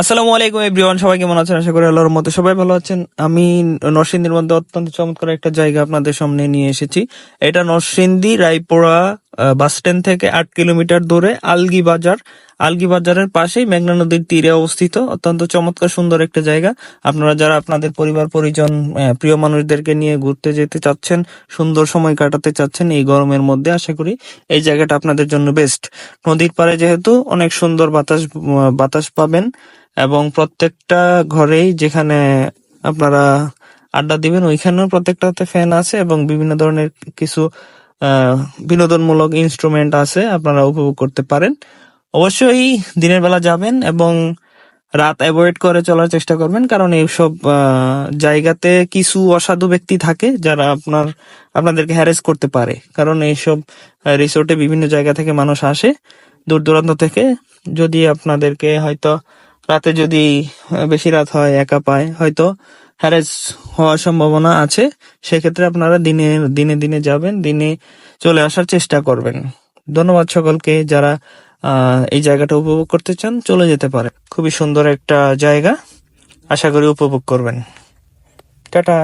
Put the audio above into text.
আসসালামু আলাইকুম এভরিওয়ান সবাই কেমন আছেন? আশা করি আল্লাহর মতো সবাই ভালো আছেন। আমি নরসিংদীর মধ্যে অত্যন্ত চমৎকার একটা জায়গা আপনাদের সামনে নিয়ে এসেছি। এটা নরসিংদী, রায়পুরা আহ, বাস স্ট্যান্ড থেকে আট কিলোমিটার দূরে আলগি বাজার আলগি বাজারের পাশেই মেঘনা নদীর তীরে অবস্থিত। অত্যন্ত চমৎকার সুন্দর একটা জায়গা। আপনারা যারা আপনাদের পরিবার পরিজন প্রিয় মানুষদেরকে নিয়ে ঘুরতে যেতে চাচ্ছেন সুন্দর সময় কাটাতে চাচ্ছেন এই গরমের মধ্যে আশা করি এই জায়গাটা আপনাদের জন্য বেস্ট নদীর পাড়ে যেহেতু অনেক সুন্দর বাতাস বাতাস পাবেন এবং প্রত্যেকটা ঘরেই যেখানে আপনারা আড্ডা দিবেন ওইখানেও প্রত্যেকটাতে ফ্যান আছে এবং বিভিন্ন ধরনের কিছু বিনোদনমূলক ইনস্ট্রুমেন্ট আছে, আপনারা উপভোগ করতে পারেন। অবশ্যই দিনের বেলা যাবেন এবং রাত অ্যাভয়েড করে চলার চেষ্টা করবেন, কারণ এইসব জায়গাতে কিছু অসাধু ব্যক্তি থাকে যারা আপনার, আপনাদেরকে হ্যারেস করতে পারে। কারণ এইসব রিসোর্টে বিভিন্ন জায়গা থেকে মানুষ আসে দূর দূরান্ত থেকে। যদি আপনাদেরকে হয়তো রাতে যদি বেশি রাত হয় একা পায়, হয়তো হ্যারেস হওয়ার সম্ভাবনা আছে, সেক্ষেত্রে আপনারা দিনে দিনে দিনে যাবেন, দিনে চলে আসার চেষ্টা করবেন। ধন্যবাদ সকলকে যারা এই জায়গাটা উপভোগ করতে চান, চলে যেতে পারে। খুবই সুন্দর একটা জায়গা, আশা করি উপভোগ করবেন। টাটা।